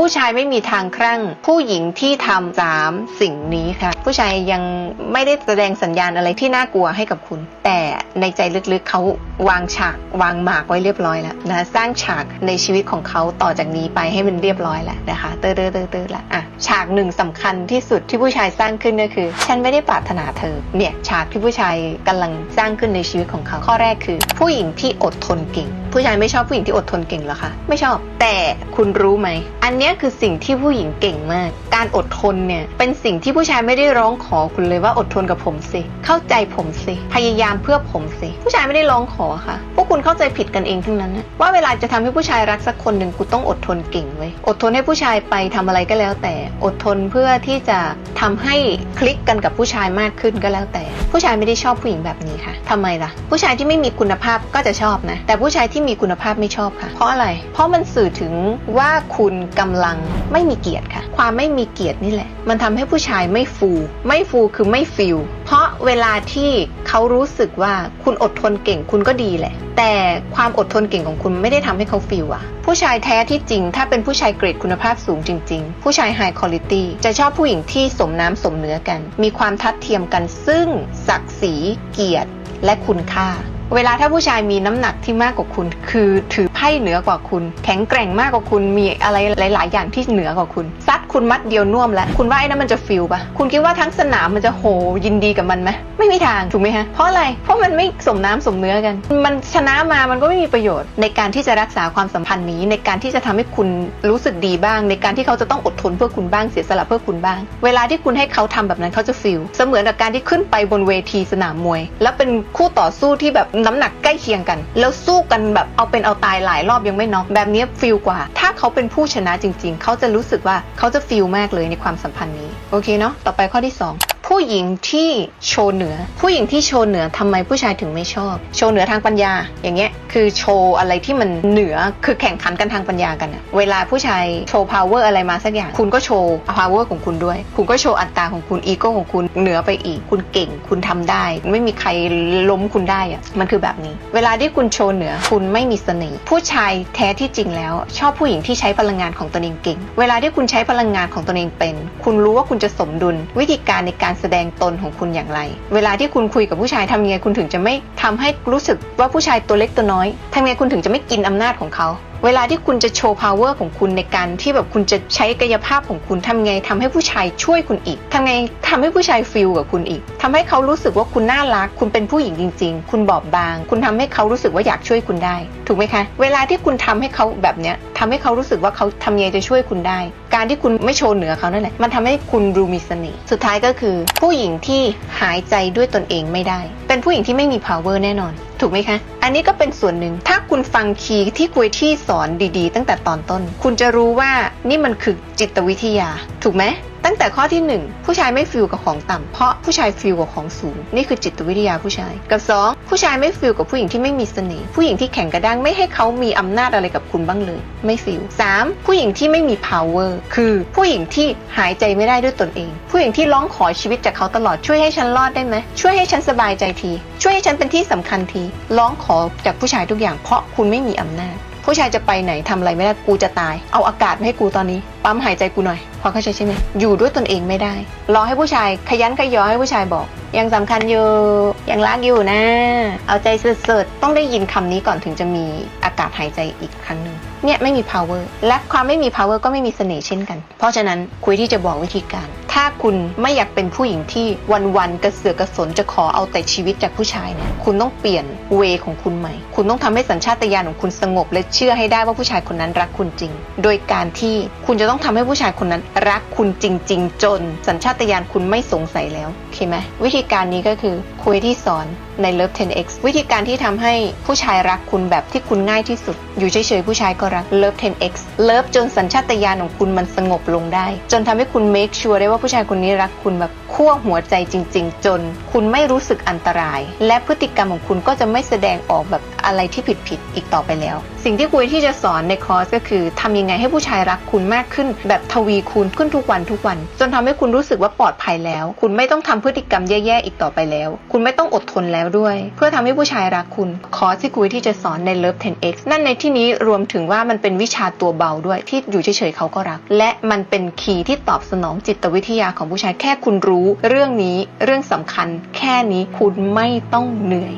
ผู้ชายไม่มีทางครั่ง ผู้หญิงที่ทำสามสิ่งนี้ค่ะ ผู้ชายยังไม่ได้แสดงสัญญาณอะไรที่น่ากลัวให้กับคุณ แต่ในใจลึกๆเขาวางฉาก วางหมากไว้เรียบร้อยแล้วนะสร้างฉากในชีวิตของเขาต่อจากนี้ไปให้มันเรียบร้อยแล้วนะคะ เตอร์เตอร์เตอเตอละอะฉากหนึ่งสำคัญที่สุดที่ผู้ชายสร้างขึ้นก็คือ ฉันไม่ได้ปรารถนาเธอเนี่ยฉากที่ผู้ชายกำลังสร้างขึ้นในชีวิตของเขาข้อแรกคือ ผู้หญิงที่อดทนเก่ง ผู้ชายไม่ชอบผู้หญิงที่อดทนเก่งเหรอคะไม่ชอบ แต่คุณรู้ไหมอันนี้คือสิ่งที่ผู้หญิงเก่งมาก การอดทนเนี่ยเป็นสิ่งที่ผู้ชายไม่ได้ร้องขอคุณเลยว่าอดทนกับผมสิ เข้าใจผมสิ พยายามเพื่อผมสิ ผู้ชายไม่ได้ร้องขอค่ะ พวกคุณเข้าใจผิดกันเองทั้งนั้นนะว่าเวลาจะทำให้ผู้ชายรักสักคนหนึ่งกูต้องอดทนเก่งเว้ยอดทนให้ผู้ชายไปทำอะไรก็แล้ว แต่ อดทนเพื่อที่จะทำให้คลิกกันกับผู้ชายมากขึ้นก็แล้วแต่ ผู้ชายไม่ได้ชอบผู้หญิงแบบนี้ค่ะทำไมล่ะ ผู้ชายที่ไม่มีคุณภาพก็จะชอบนะ แต่ผู้ชายที่มีคุณภาพไม่ชอบค่ะ เพราะอะไร เพราะมันสื่อถึงว่าคุณกำลังไม่มีเกียรติค่ะ ความไม่มีเกียรตินี่แหละ มันทำให้ผู้ชายไม่ฟูไม่ฟูคือไม่ฟิลเพราะเวลาที่เขารู้สึกว่าคุณอดทนเก่งคุณก็ดีแหละ แต่ความอดทนเก่งของคุณไม่ได้ทำให้เขาฟิลอะผู้ชายแท้ที่จริง ถ้าเป็นผู้ชายเกรดคุณภาพสูงจริง ๆ ผู้ชายไฮคุณลิตี้จะชอบผู้หญิงที่สมน้ำสมเนื้อกัน มีความทัดเทียมกันซึ่งศักดิ์ศรีเกียรติและคุณค่า เวลาถ้าผู้ชายมีน้ำหนักที่มากกว่าคุณ คือถือไพ่เหนือกว่าคุณ แข็งแกร่งมากกว่าคุณมีอะไรหลาย ๆ อย่างที่เหนือกว่าคุณ ซัดคุณมัดเดียวน่วมแล้วคุณว่าไอ้นั้นมันจะฟิลปะคุณคิดว่าทั้งสนามมันจะโหยินดีกับมันไหมไม่มีทางถูกไหมฮะเพราะอะไรเพราะมันไม่สมน้ำสมเนื้อกัน มันชนะมามันก็ไม่มีประโยชน์ ในการที่จะรักษาความสัมพันธ์นี้ ในการที่จะทำให้คุณรู้สึกดีบ้าง ในการที่เขาจะต้องอดทนเพื่อคุณบ้างเสียสละเพื่อคุณบ้าง เวลาที่คุณให้เขาทำแบบนั้นเขาจะฟิลเสมือนกับการที่ขึ้นไปบนเวทีสนามมวย แล้วเป็นคู่ต่อสู้ที่แบบน้ำหนักใกล้เคียงกัน แล้วสู้กันแบบเอาเป็นเอาตายหลายรอบยังไม่น็อกแบบนี้ฟิลกว่า ถ้าเขาเป็นผู้ชนะจริง ๆ เขาจะรู้สึกว่าเขาจะฟิลมากเลยในความสัมพันธ์นี้ โอเคเนาะต่อไปข้อที่ 2 ผู้หญิงที่โชว์เหนือ ผู้หญิงที่โชว์เหนือทำไมผู้ชายถึงไม่ชอบ โชว์เหนือทางปัญญา อย่างเงี้ยคือโชว์อะไรที่มันเหนือคือแข่งขันกันทางปัญญากันเวลาผู้ชายโชว์ power อะไรมาสักอย่าง คุณก็โชว์ power ของคุณด้วย คุณก็โชว์อัตราของคุณอีโก้ของคุณเหนือไปอีก คุณเก่งคุณทำได้ ไม่มีใครล้มคุณได้อะมันคือแบบนี้ เวลาที่คุณโชว์เหนือคุณไม่มีเสน่ห์ผู้ชายแท้ที่จริงแล้ว ชอบผู้หญิงที่ใช้พลังงานของตนเองเก่ง เวลาที่คุณใช้พลังงานของตนเองเป็น คุณรู้ว่าคุณจะสมดุลวิธีการในการแสดงตนของคุณอย่างไร เวลาที่คุณคุยกับผู้ชายทำยังไงคุณถึงจะไม่ทำให้รู้สึกว่าผู้ชายตัวเล็กตัวน้อยทำยังไงคุณถึงจะไม่กินอำนาจของเขา เวลาที่คุณจะโชว์ power ของคุณในการที่แบบคุณจะใช้กายภาพของคุณทำไงทำให้ผู้ชายช่วยคุณอีกทำไงทำให้ผู้ชายฟีลกับคุณอีกทำให้เขารู้สึกว่าคุณน่ารัก คุณเป็นผู้หญิงจริง ๆ คุณบอบบาง คุณทำให้เขารู้สึกว่าอยากช่วยคุณได้ ถูกไหมคะ เวลาที่คุณทำให้เขาแบบเนี้ยทำให้เขารู้สึกว่าเขาทำไงจะช่วยคุณได้ การที่คุณไม่โชว์เหนือเขานั่นแหละมันทำให้คุณดูมีเสน่ห์สุดท้ายก็คือ ผู้หญิงที่หายใจด้วยตนเองไม่ได้ เป็นผู้หญิงที่ไม่มี power แน่นอนถูกไหมคะ อันนี้ก็เป็นส่วนหนึ่ง ถ้าคุณฟังคีย์ที่คุยที่สอนดีๆ ตั้งแต่ตอนต้น คุณจะรู้ว่านี่มันคือจิตวิทยา ถูกไหม ตั้งแต่ข้อที่ 1 ผู้ชายไม่ฟิลกับของต่ำเพราะผู้ชายฟิลกับของสูง นี่คือจิตวิทยาผู้ชาย กับ 2 ผู้ชายไม่ฟิลกับผู้หญิงที่ไม่มีเสน่ห์ผู้หญิงที่แข็งกระด้างไม่ให้เขามีอำนาจอะไรกับคุณบ้างเลย ไม่ฟิล 3. ผู้หญิงที่ไม่มี power คือผู้หญิงที่หายใจไม่ได้ด้วยตนเอง ผู้หญิงที่ร้องขอชีวิตจากเขาตลอดช่วยให้ฉันรอดได้ไหมช่วยให้ฉันสบายใจที ช่วยให้ฉันเป็นที่สำคัญที ร้องขอจากผู้ชายทุกอย่างเพราะคุณไม่มีอำนาจ ผู้ชายจะไปไหนทำอะไรไม่ได้กูจะตาย เอาอากาศมาให้กูตอนนี้ ปั๊มหายใจกูหน่อยพอเข้าใจใช่ไหมอยู่ด้วยตนเองไม่ได้ รอให้ผู้ชายขยันขยอให้ผู้ชายบอก ยังสำคัญอยู่ยังรักอยู่นะ เอาใจสุดๆต้องได้ยินคำนี้ก่อนถึงจะมีอากาศหายใจอีกครั้งหนึ่งเนี่ยไม่มี power และความไม่มี power ก็ไม่มีเสน่ห์เช่นกัน เพราะฉะนั้นคุยที่จะบอกวิธีการ ถ้าคุณไม่อยากเป็นผู้หญิงที่วันๆกระเสือกกระสนจะขอเอาแต่ชีวิตจากผู้ชายเนี่ยคุณต้องเปลี่ยนเวของคุณใหม่ คุณต้องทำให้สัญชาตญาณของคุณสงบ และเชื่อให้ได้ว่าผู้ชายคนนั้นรักคุณจริง โดยการที่คุณจะต้องทำให้ผู้ชายคนนั้นรักคุณจริง ๆ จน สัญชาตญาณคุณไม่สงสัยแล้วโอเคไหมวิธีการนี้ก็คือคุยที่สอนใน Love 10x วิธีการที่ทำให้ผู้ชายรักคุณแบบที่คุณง่ายที่สุด อยู่เฉยๆผู้ชายก็รัก Love 10x Love จนสัญชาตญาณของคุณมันสงบลงได้ จนทำให้คุณ make sure ได้ว่าผู้ชายคนนี้รักคุณแบบขั้วหัวใจจริง ๆ จน คุณไม่รู้สึกอันตราย และพฤติกรรมของคุณก็จะไม่แสดงออกแบบอะไรที่ผิดๆอีกต่อไปแล้ว สิ่งที่คุยที่จะสอนในคอร์สก็คือทำยังไงให้ผู้ชายรักคุณมากขึ้น แบบทวีคูณขึ้นทุกวันทุกวัน จนทำให้คุณรู้สึกว่าปลอดภัยแล้ว คุณไม่ต้องทำพฤติกรรมแย่ๆอีกต่อไปแล้ว คุณไม่ต้องอดทนแล้วด้วย เพื่อทำให้ผู้ชายรักคุณคอร์สที่คุยที่จะสอนใน Love 10x นั่นในที่นี้รวมถึงว่ามันเป็นวิชาตัวเบาด้วยที่อยู่เฉยๆเขาก็รัก และมันเป็นคีย์ที่ตอบสนองจิตวิทยาของผู้ชายแค่คุณรู้เรื่องนี้เรื่องสำคัญแค่นี้คุณไม่ต้องเหนื่อย